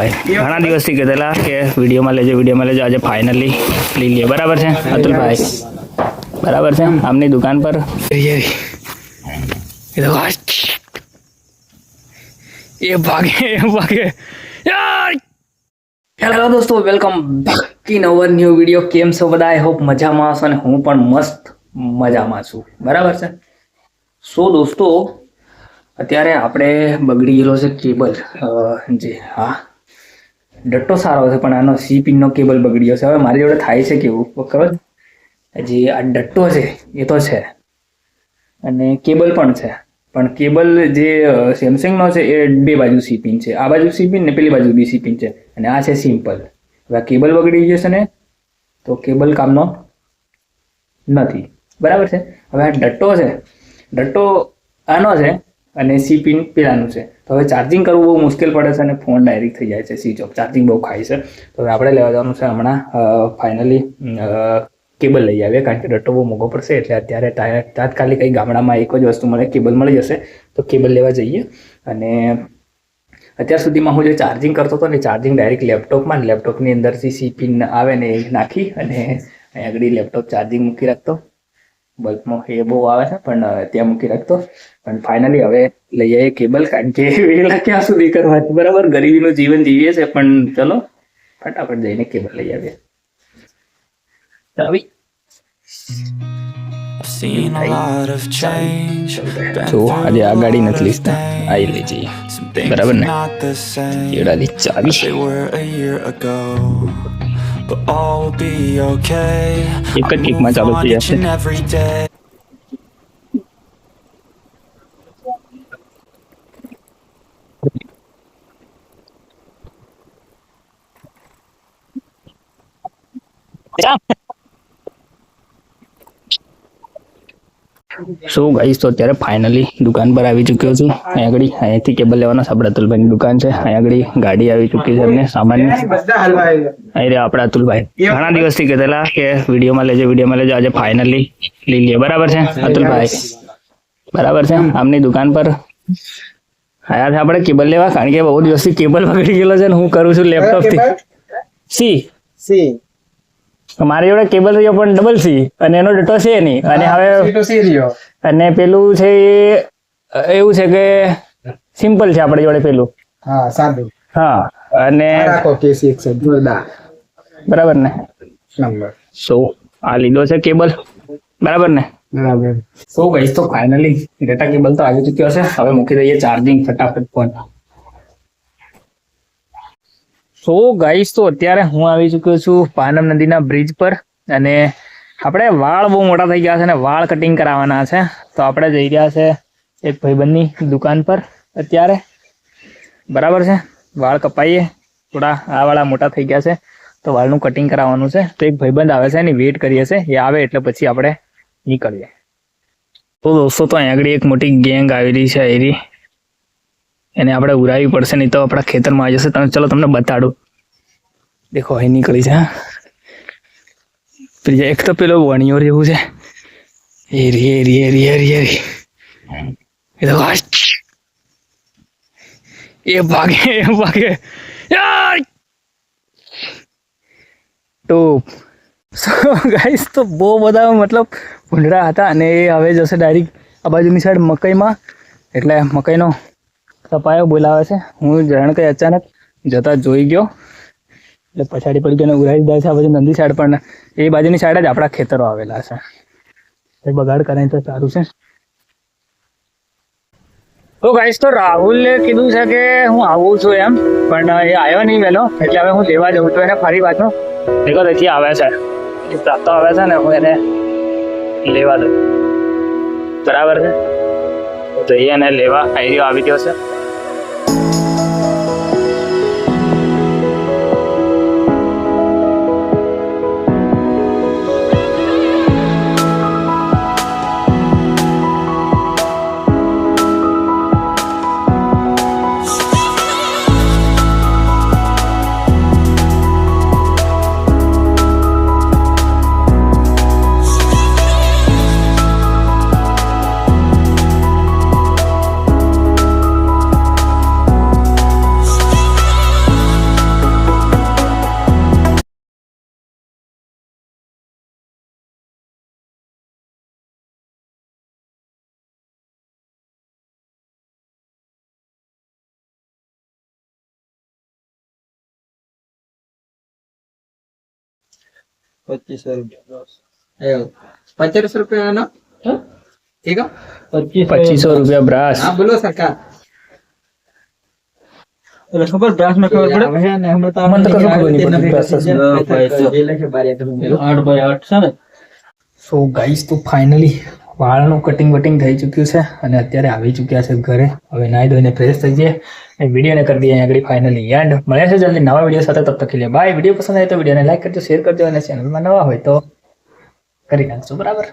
ભાઈ ઘણા દિવસથી કહેતા કે વિડીયોમાં લેજો વિડીયોમાં લેજો. આજે ફાઇનલી લઈ લઈએ. બરાબર છે? અતુલભાઈ બરાબર છે? આમની દુકાન પર? એ ભાગે એ ભાગે. હેલો દોસ્તો welcome back in our new video કેમ છો બધા? આઈ હોપ મજામાં હશો અને હું પણ મસ્ત મજામાં છું. બરાબર છે? સો દોસ્તો, અત્યારે આપણે બગડી ગયેલો છે કેબલ જે, હા. ડટ્ટો સારો છે, પણ આનો સી પિનનો કેબલ બગડી ગયો છે. હવે મારી જોડે થાય છે કેવું? ખબર જે આ ડટ્ટો છે, એ તો છે. અને કેબલ પણ છે. પણ કેબલ જે સેમસંગનો છે, એ બે બાજુ સી પિન છે. આ બાજુ સી પિન ને પેલી બાજુ બી સી પિન છે. અને આ છે સિમ્પલ હવે આ કેબલ બગડી ગયો છે ને, તો કેબલ કામનો નથી. બરાબર છે? હવે આ ડટ્ટો છે. ડટ્ટો આનો છે અને સી પિન પેલાનું છે. તો હવે ચાર્જિંગ કરવું બહુ મુશ્કેલ પડે છે અને ફોન ડાયરેક્ટ થઈ જાય છે સ્વિચ ઓફ ચાર્જિંગ બહુ ખાય છે. તો હવે આપણે લેવા જવાનું છે હમણાં ફાઇનલી કેબલ લઈ આવીએ, કારણ કે ડટ્ટો બહુ મોંઘો પડશે એટલે અત્યારે તાત્કાલિક કંઈ ગામડામાં એક જ વસ્તુ મળે કેબલ મળી જશે. તો કેબલ લેવા જઈએ અને અત્યાર સુધીમાં હું જે ચાર્જિંગ કરતો હતો ને ચાર્જિંગ ડાયરેક્ટ લેપટોપમાં લેપટોપની અંદરથી સી પિન આવે ને એ નાખી અને આગળ લેપટોપ ચાર્જિંગ મૂકી રાખતો. બલ્બમાં એ બહુ આવે છે પણ ત્યાં મૂકી રાખતો. પણ ફાઇનલી હવે લઈ આવીએ કેબલ કારણ કે વેલા ક્યાં સુધી કરવાની? બરાબર ગરીબીનું જીવન જીવીએ છે પણ ચલો ફટાફટ જઈને કેબલ લઈ આવીએ. આવી seen a lot of change. been જો આજે આ ગાડી નથી લીધતા આ. લઈ જઈએ. બરાબર ને? as ચાવી. but all will be okay. You I move on each and every day. Yeah. So guys તો અત્યારે ફાઇનલી દુકાન પર આવી ચૂક્યો છું. અહીંયા આગળ અહીંયાથી કેબલ લેવાના છે આપણે અતુલભાઈની દુકાન છે. અહીં આગળ ગાડી આવી ચૂકી છે એમને સામાન્ય. અહીં રહ્યા આપણા અતુલભાઈ. ઘણા દિવસથી કહેલા કે વિડીયોમાં લેજો વિડીયોમાં લેજો આજે ફાઇનલી લઈ લઈએ બરાબર છે અતુલભાઈ? બરાબર છે આમની દુકાન પર આયા છે આપણે કેબલ લેવા. કારણ કે બહુ દિવસથી કેબલ પકડી ગયેલો છે ને હું કરું છું લેપટોપથી સી સી મારી જોડે કેબલ રહ્યો પણ ડબલ સી અને એનો ડેટો છે નહીં. અને હવે અને પેલું છે એવું છે કે સિમ્પલ છે આપણી જોડે પેલું. હા સાદું. હા અને રાખો કેસી એક બરાબર ને? સો આ લીધો છે કેબલ બરાબર ને? બરાબર. સો ગઈશ તો ફાઇનલી ડેટા કેબલ તો આવી ચુક્યો છે. હવે મૂકી દઈએ ચાર્જિંગ ફટાફટ ફોન. સો ગાઈસ તો અત્યારે હું આવી ચૂક્યો છું પાનમ નદીના બ્રિજ પર અને આપણે વાળ બહુ મોટા થઈ ગયા છે અને વાળ કટિંગ કરાવવાના છે. તો આપણે જઈ રહ્યા છે એક ભાઈબંધની દુકાન પર. અત્યારે બરાબર છે? વાળ કપાઈએ. થોડા આ વાળા મોટા થઈ ગયા છે. તો વાળનું કટિંગ કરાવવાનું છે. તો એક ભાઈબંધ આવે છે, એની વેઇટ કરીએ છે. એ આવે એટલે પછી આપણે નીકળીએ. તો દોસ્તો, તો અહીંયા આગળ એક મોટી ગેંગ આવેલી છે એરી એને આપણે ઉરાવી પડશે નહીં તો આપણા ખેતરમાં આવી જશે. તમે ચલો તમને બતાડું. દેખો, અહીં નીકળી છે, હા. એક તો પેલો વણિયો જેવું છે. એરી એરી એરી એરી એરી એ તો એ ભાગે એ ભાગે. તો, ગાઈસ, તો બહુ બધા મતલબ ભૂંડરા હતા અને એ હવે જશે ડાયરેક્ટ આ બાજુની સાઈડ મકઈમાં. એટલે મકઈનો કપાયો બોલાવે છે. હું જાણ કે અચાનક જતા જોઈ ગયો. એટલે પછાડી પડી ગયો ઉરાઈ દે છે. બાજુ નંદી સાઈડ પણ એ બાજુની સાઈડ જ આપણા ખેતરો આવેલા છે. એ બગાડ કરાય તો સારું છે. તો ગાઈશ તો રાહુલે કીધું છે કે હું આવું છું એમ, પણ એ આવ્યો નહીં વહેલો. એટલે હવે હું લેવા જઉં છું. એને ફરી પાછો ભેગો તેથી આવે છે. એ પ્રાપ્ત આવે છે ને, હું એને લેવા દઉં. બરાબર છે? તો જઈએ એને લેવા આવી આવી ગયો છે. પચીસો રૂપિયા. પચાસ રૂપિયાનો? ઠીક? પચીસો રૂપિયા. બ્રાસ. હા બોલો સરકાર ખબર બ્રાસમાં ખબર પડે? તો મને તો ખબર નહીં. આઠ બાય આઠ છે ને? સો ગાઈસ તો ફાઇનલી વાળનું કટિંગ વટિંગ થઈ ચૂક્યું છે અને અત્યારે આવી ચૂક્યા છે ઘરે. હવે નાહી ધોઈને ફ્રેશ થઈ જઈએ અને વિડીયોને કરી દઈએ આગળ ફાઇનલી એન્ડ મળે છે જલ્દી નવા વીડિયો સાથે, તબ તક લે બાય વીડિયો પસંદ આવે તો વિડીયોને લાઈક કરજો શેર કરજો અને ચેનલમાં નવા હોય તો કરી નાખજો, બરાબર?